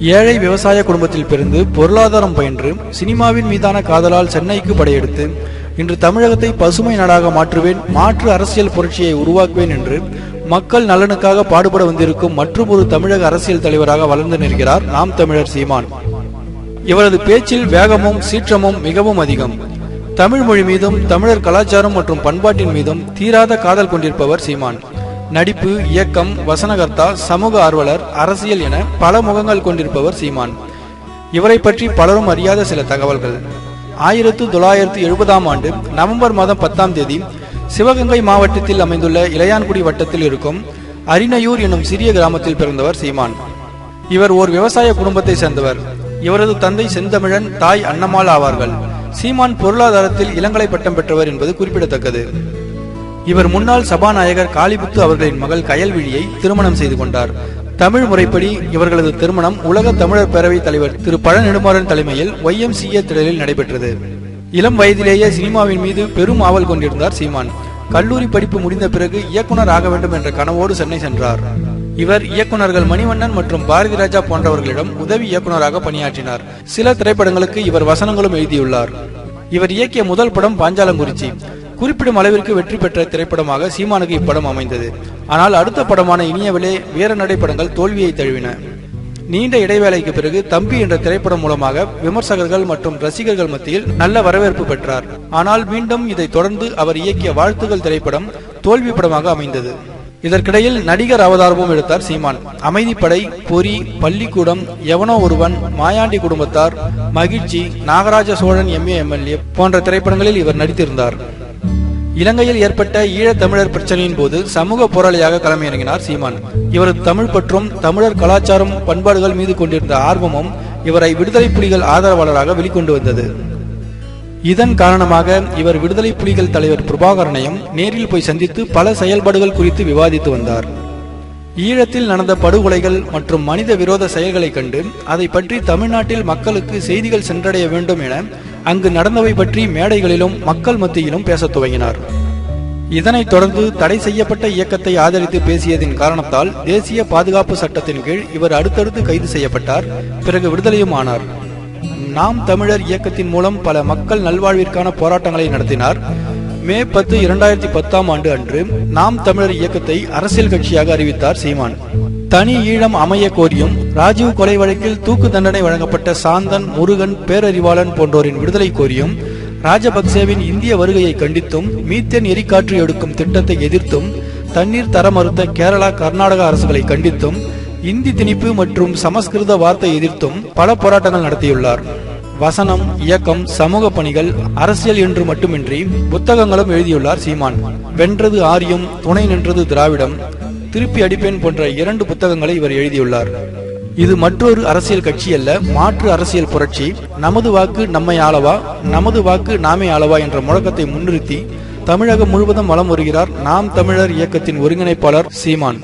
ஏழை விவசாய குடும்பத்தில் பிறந்து பொருளாதாரம் பயின்று சினிமாவின் மீதான காதலால் சென்னைக்கு படையெடுத்து இன்று தமிழகத்தை பசுமை நாடாக மாற்றுவேன் மாற்று அரசியல் புரட்சியை உருவாக்குவேன் என்று மக்கள் நலனுக்காக பாடுபட வந்திருக்கும் மற்றொரு தமிழக அரசியல் தலைவராக வளர்ந்து நிற்கிறார் நாம் தமிழர் சீமான். இவரது பேச்சில் வேகமும் சீற்றமும் மிகவும் அதிகம். தமிழ் மொழி மீதும் தமிழர் கலாச்சாரம் மற்றும் பண்பாட்டின் மீதும் தீராத காதல் கொண்டிருப்பவர் சீமான். நடிப்பு இயக்கம் வசனகர்த்தா சமூக ஆர்வலர் அரசியல் என பல முகங்கள் கொண்டிருப்பவர் சீமான். இவரை பற்றி பலரும் அறியாத சில தகவல்கள். ஆயிரத்து தொள்ளாயிரத்து எழுபதாம் ஆண்டு நவம்பர் மாதம் பத்தாம் தேதி சிவகங்கை மாவட்டத்தில் அமைந்துள்ள இளையான்குடி வட்டத்தில் இருக்கும் அரிணையூர் என்னும் சிறிய கிராமத்தில் பிறந்தவர் சீமான். இவர் ஓர் விவசாய குடும்பத்தை சேர்ந்தவர். இவரது தந்தை செந்தமிழன் தாய் அன்னம்மாள் ஆவார்கள். சீமான் பொருளாதாரத்தில் இளங்கலை பட்டம் பெற்றவர் என்பது குறிப்பிடத்தக்கது. இவர் முன்னாள் சபாநாயகர் காளிபுத்து அவர்களின் மகள் கயல்விழியை திருமணம் செய்து கொண்டார். தமிழ் முறைப்படி இவர்களது திருமணம் உலக தமிழர் பேரவைத் தலைவர் திரு பழ நெடுமாறன் தலைமையில் ஒய்எம்சிஏ திடலில் நடைபெற்றது. இளம் வயதிலேயே சினிமாவின் மீது பெரும் ஆவல் கொண்டிருந்தார் சீமான். கல்லூரி படிப்பு முடிந்த பிறகு இயக்குனர் ஆக வேண்டும் என்ற கனவோடு சென்னை சென்றார். இவர் இயக்குனர்கள் மணிவண்ணன் மற்றும் பாரதி ராஜா போன்றவர்களிடம் உதவி இயக்குனராக பணியாற்றினார். சில திரைப்படங்களுக்கு இவர் வசனங்களும் எழுதியுள்ளார். இவர் இயக்கிய முதல் படம் பாஞ்சாலங்குறிச்சி. குறிப்பிடும் அளவிற்கு வெற்றி பெற்ற திரைப்படமாக சீமானுக்கு இப்படம் அமைந்தது. ஆனால் அடுத்த படமான இனியவிலே வீர நடைப்படங்கள் தோல்வியை தழுவின. நீண்ட இடைவேளைக்கு பிறகு தம்பி என்ற திரைப்படம் மூலமாக விமர்சகர்கள் மற்றும் ரசிகர்கள் மத்தியில் நல்ல வரவேற்பு பெற்றார். ஆனால் மீண்டும் இதை தொடர்ந்து அவர் இயக்கிய வாழ்த்துகள் திரைப்படம் தோல்வி படமாக அமைந்தது. இதற்கிடையில் நடிகர் அவதாரமும் எடுத்தார் சீமான். அமைதிப்படை பொறி பள்ளிக்கூடம் எவனோ ஒருவன் மாயாண்டி குடும்பத்தார் மகிழ்ச்சி நாகராஜ சோழன் எம்ஏ எம்எல்ஏ போன்ற திரைப்படங்களில் இவர் நடித்திருந்தார். இலங்கையில் ஏற்பட்ட ஈழத் தமிழர் பிரச்சனையின் போது சமூக போராளியாக களமிறங்கினார் சீமான். இவரது தமிழ் பற்றும் தமிழர் கலாச்சாரம் பண்பாடுகள் மீது கொண்டிருந்த ஆர்வமும் இவரை விடுதலை புலிகள் ஆதரவாளராக வெளிக்கொண்டு வந்தது. இதன் காரணமாக இவர் விடுதலை புலிகள் தலைவர் பிரபாகரனையும் நேரில் போய் சந்தித்து பல செயல்பாடுகள் குறித்து விவாதித்து வந்தார். ஈழத்தில் நடந்த படுகொலைகள் மற்றும் மனித விரோத செயல்களைக் கண்டு அதை பற்றி தமிழ்நாட்டில் மக்களுக்கு செய்திகள் சென்றடைய வேண்டும் என அங்கு நடந்தவை பற்றி மேடைகளிலும் மக்கள் மத்தியிலும் பேசத் துவங்கினார். இதனைத் தொடர்ந்து தடை செய்யப்பட்ட இயக்கத்தை ஆதரித்து பேசியதின் காரணத்தால் தேசிய பாதுகாப்பு சட்டத்தின் கீழ் இவர் அடுத்தடுத்து கைது செய்யப்பட்டார் பிறகு விடுதலையும் ஆனார். நாம் தமிழர் இயக்கத்தின் மூலம் பல மக்கள் நல்வாழ்விற்கான போராட்டங்களை நடத்தினார். மே பத்து இரண்டாயிரத்தி பத்தாம் ஆண்டு அன்று நாம் தமிழர் இயக்கத்தை அரசியல் கட்சியாக அறிவித்தார் சீமான். தனி ஈழம் அமைய கோரியும் ராஜீவ் கொலை வழக்கில் தூக்கு தண்டனை வழங்கப்பட்ட சாந்தன் முருகன் பேரறிவாளன் போன்றோரின் விடுதலை கோரியும் ராஜபக்சேவின் இந்திய வருகையை கண்டித்தும் மீத்தேன் எரிக்காற்று எடுக்கும் திட்டத்தை எதிர்த்தும் தண்ணீர் தர மறுத்த கேரளா கர்நாடக அரசுகளை கண்டித்தும் இந்தி திணிப்பு மற்றும் சமஸ்கிருத வார்த்தை எதிர்த்தும் பல போராட்டங்கள் நடத்தியுள்ளார். வசனம் இயக்கம் சமூக பணிகள் அரசியல் என்று மட்டுமின்றி புத்தகங்களும் எழுதியுள்ளார் சீமான். வென்றது ஆரியம் துணை நின்றது திராவிடம். திருப்பி அடிப்பேன் போன்ற இரண்டு புத்தகங்களை இவர் எழுதியுள்ளார். இது மற்றொரு அரசியல் கட்சி அல்ல மாற்று அரசியல் புரட்சி. நமது வாக்கு நம்மை ஆளவா நமது வாக்கு நாமே ஆளவா என்ற முழக்கத்தை முன்னிறுத்தி தமிழகம் முழுவதும் வலம் வருகிறார் நாம் தமிழர் இயக்கத்தின் ஒருங்கிணைப்பாளர் சீமான்.